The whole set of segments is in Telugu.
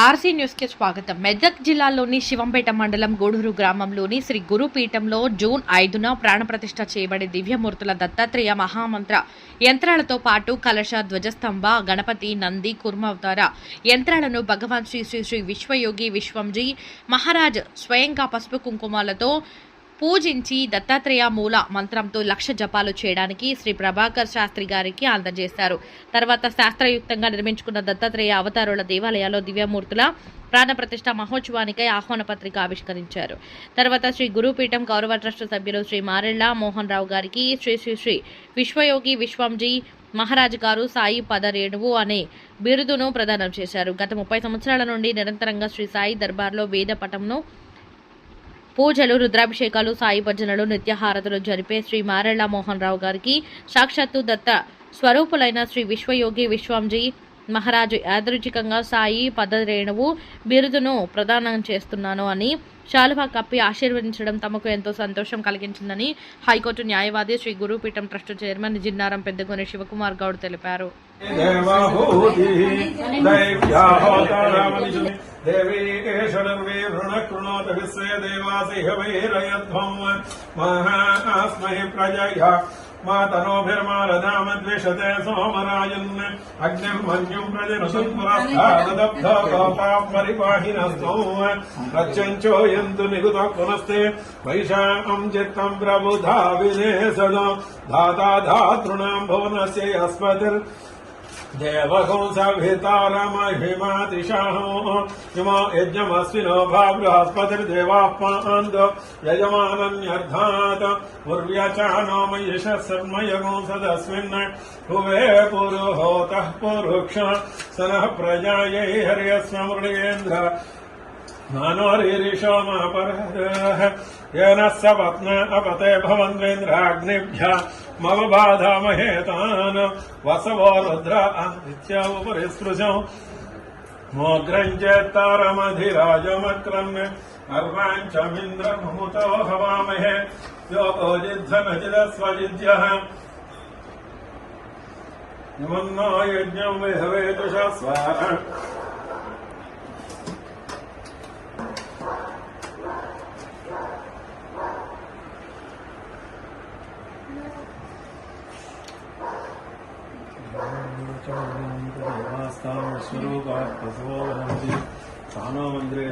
ఆర్సీ న్యూస్కి స్వాగతం. మెదక్ జిల్లాలోని శివంపేట మండలం గూడూరు గ్రామంలోని శ్రీ గురుపీఠంలో జూన్ ఐదున ప్రాణప్రతిష్ఠ చేయబడే దివ్యమూర్తుల దత్తాత్రేయ మహామంత్ర యంత్రాలతో పాటు కలశ ధ్వజస్తంభ గణపతి నంది కుర్మవతార యంత్రాలను భగవాన్ శ్రీ శ్రీ శ్రీ విశ్వయోగి విశ్వంజీ మహారాజ్ స్వయంగా పసుపు కుంకుమాలతో పూజించి దత్తాత్రేయ మూల మంత్రంతో లక్ష జపాలు చేయడానికి శ్రీ ప్రభాకర్ శాస్త్రి గారికి అందజేశారు. తర్వాత శాస్త్రయుక్తంగా నిర్మించుకున్న దత్తాత్రేయ అవతారుల దేవాలయాల్లో దివ్యమూర్తుల ప్రాణప్రతిష్ఠ మహోత్సవానికై ఆహ్వాన పత్రిక ఆవిష్కరించారు. తర్వాత శ్రీ గురుపీఠం గౌరవ ట్రస్ట్ సభ్యులు శ్రీ మారెళ్ళ మోహన్ రావు గారికి శ్రీ శ్రీ శ్రీ విశ్వయోగి విశ్వంజీ మహారాజు గారు సాయి పదరేణువు అనే బిరుదును ప్రదానం చేశారు. గత ముప్పై సంవత్సరాల నుండి నిరంతరంగా శ్రీ సాయి దర్బార్లో వేద పటంను పూజలు రుద్రాభిషేకాలు సాయి భజనలు నిత్యహారతులు జరిపే శ్రీ మారెళ్ళ మోహన్ రావు గారికి సాక్షాత్తు దత్త స్వరూపులైన శ్రీ విశ్వయోగి విశ్వంజీ మహారాజు యాదృచ్ఛికంగా సాయి పదరేణువు బిరుదును ప్రదానం చేస్తున్నాను అని శాలువా కప్పి ఆశీర్వదించడం తమకు ఎంతో సంతోషం కలిగించిందని హైకోర్టు న్యాయవాది శ్రీ గురుపీఠం ట్రస్ట్ చైర్మన్ జిన్నారం పెద్దగొని శివకుమార్ గౌడ్ తెలిపారు. देवाहूतिः। दैव्याहोतारामनिशुनि देवी केशर्वे वृणकृणोत विश्वे देवासिह वैरयध्वं महास्मै प्रजया मा तनोभिर्मारधामद्विषते सोमराजन् अग्निम् मन्युम् प्रजनसन्पुरस्ताददब्धपापरिपाहिनस्तौ रक्षञ्चोयन्तु पुनस्ते। वैशाम् चित्तम् प्रबुधाविने सदा धाता धातॄणाम् भुवनस्य यस्पतिर् देवहंसभितारमहिमातिशाहो इमो यज्ञमस्मिनो भा बृहस्पतिर्देवाप्मान्द यजमानन्यर्थात् उर्व्यचानो मयिषः सर्मयगुंसदस्मिन् भुवे पुरुहोतः पुरुक्ष स नः प्रजायै हर्यस्व मृगेन्द्र मानोरीरिषोमापरः येन स पत्न अपते भवन्द्रेन्द्राग्निभ्य मम बाधामहे तान्। वसवो रुद्र आदित्य उपरि स्पृशौ। मोग्रम् चेत्तारमधिराजमक्रम्य अर्वाञ्चमिन्द्रमुतो हवामहे योजिद्धनजिदस्वजिद्यः निमन्नो यज्ञम् विहवेतुषस्वा ಸಮಾವರ್ತಿ ಸ್ಥಾನಮಂದ್ರೆ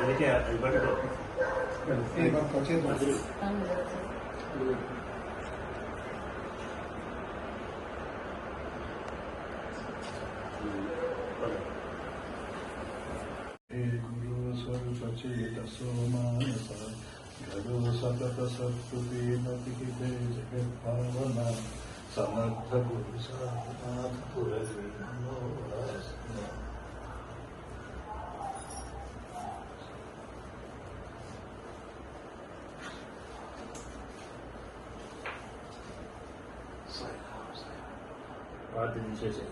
ಅದಕ್ಕೆ समर्थ गुरु साधना పార్టీ తీసేసే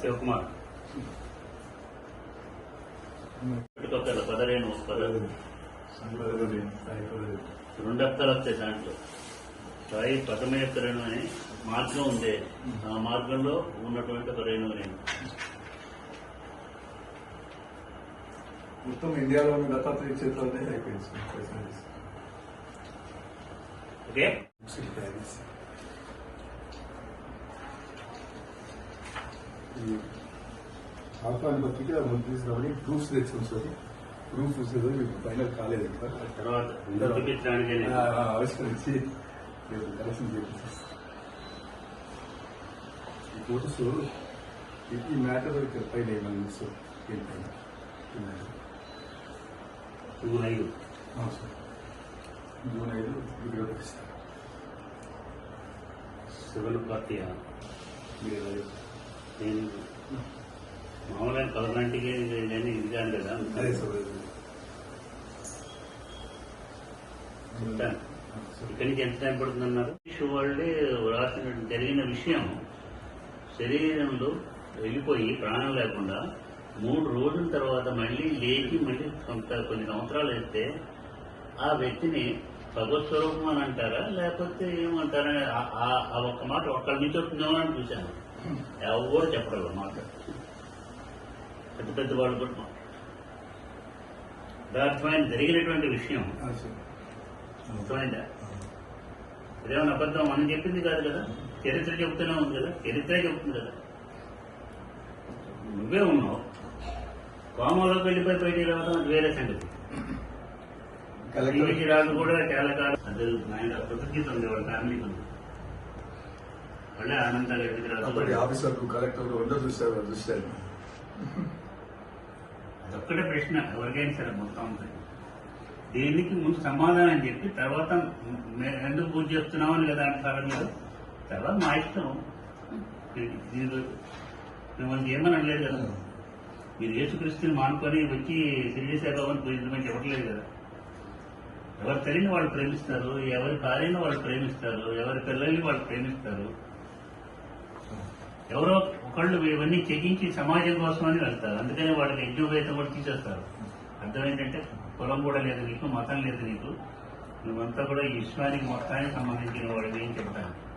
శివకుమార్ పెట్టుకోగల రెండు అర్థాలు వస్తాయి దాంట్లో. సాయి పదమ యొక్క రేణు అని మార్గం ఉంది. ఆ మార్గంలో ఉన్నటువంటి ఒక రేణు నేను. మొత్తం ఇండియాలోని దత్తాత్రేయ క్షేత్రాలనే అయిపోయింది. ఓకే. ఆహ్వాన పత్రిక మంత్రిస్తామని ప్రూఫ్స్ తెచ్చాం సార్. ప్రూఫ్ చూసేది మీకు ఫైనల్ కాలేదు. తర్వాత రేపు కలెక్షన్ చేపిస్తాం ఈ ఫోటోస్ ఈ- మ్యాటర్ ఇక్కడ పైన ఏమైనా మిస్ ఏంటైనా ఈ మ్యాటర్ జూన్ ఐదు జూన్ ఐదు సెవెన్ పార్టీ నేను మామూలుగా కలనాటికి నేను ఇది కాదు కదా. ఇక్కడి నుంచి ఎంత టైం పడుతుందన్నారు? వాళ్ళే రాసిన జరిగిన విషయం శరీరంలో వెళ్ళిపోయి ప్రాణం లేకుండా మూడు రోజుల తర్వాత మళ్ళీ లేచి మళ్ళీ కొంత కొన్ని సంవత్సరాలు వేస్తే ఆ వ్యక్తిని భగవత్ స్వరూపం అని అంటారా? లేకపోతే ఏమంటారా? ఆ- ఒక్క మాట ఒక్కళ్ళ నుంచి వస్తుందేమో అని చూశాను. ఎవరు చెప్పడం ఆ మాట. పెద్ద పెద్ద వాళ్ళు కూడా మాట. జరిగినటువంటి విషయం. అర్థమైందా? ఇదేమన్నా అబద్ధం? మనం చెప్పింది కాదు కదా? చరిత్ర చెబుతూనే ఉంది కదా? చరిత్రే చెబుతుంది కదా? నువ్వే ఉన్నావు. కోమలోకి వెళ్ళిపోయి బయటికి రావడం అది వేరే సంగతి కలెక్టర్ టీవీకి రాదు కూడా చాలా కాలం అది ఆయన కృతజ్ఞత ఉంది వాళ్ళ ఫ్యామిలీకి ఉంది వాళ్ళే ఆనందాలు అప్పటి రాదు ఆఫీసర్ కలెక్టర్ అందరూ చూశారు చూశారు అదొక్కటే ప్రశ్న ఎవరికైనా సరే మొత్తం ఉంటుంది దీనికి ముందు సమాధానం చెప్పి తర్వాత ఎందుకు పూజ చేస్తున్నామని కదా అంటారు మీరు తర్వాత మా ఇష్టం మిమ్మల్ని ఏమని అనలేదు కదా మీరు యేసుక్రీస్తుని మానుకొని వచ్చి శ్రీ పూజించమని చెప్పట్లేదు కదా? ఎవరు తెలియని వాళ్ళు ప్రేమిస్తారు ఎవరి భార్యను వాళ్ళు ప్రేమిస్తారు ఎవరి పిల్లల్ని వాళ్ళు ప్రేమిస్తారు. ఎవరో ఒకళ్ళు ఇవన్నీ చెకించి సమాజం కోసమని వెళ్తారు. అందుకనే వాళ్ళకి యజ్ఞోపేతం కూడా తీసేస్తారు. అర్థం ఏంటంటే కులం కూడా లేదు నీకు మతం లేదు నీకు. నువ్వంతా కూడా ఈ విశ్వానికి మొత్తానికి సంబంధించిన వాడివి అని చెప్తాను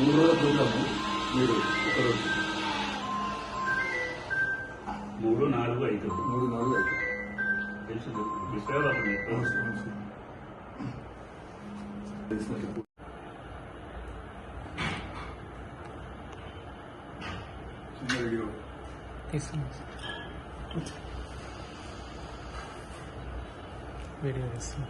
మూడు రోజుల ప్రోగ్రాము మీరు ఒక రోజు మూడు నాలుగు ఐదు మూడు నాలుగు ఐదు తెలుసు విశ్వవాసం అవసరం, అవసరం. తెలిసినట్టు చిన్న వీడియో వీడియో చేస్తాం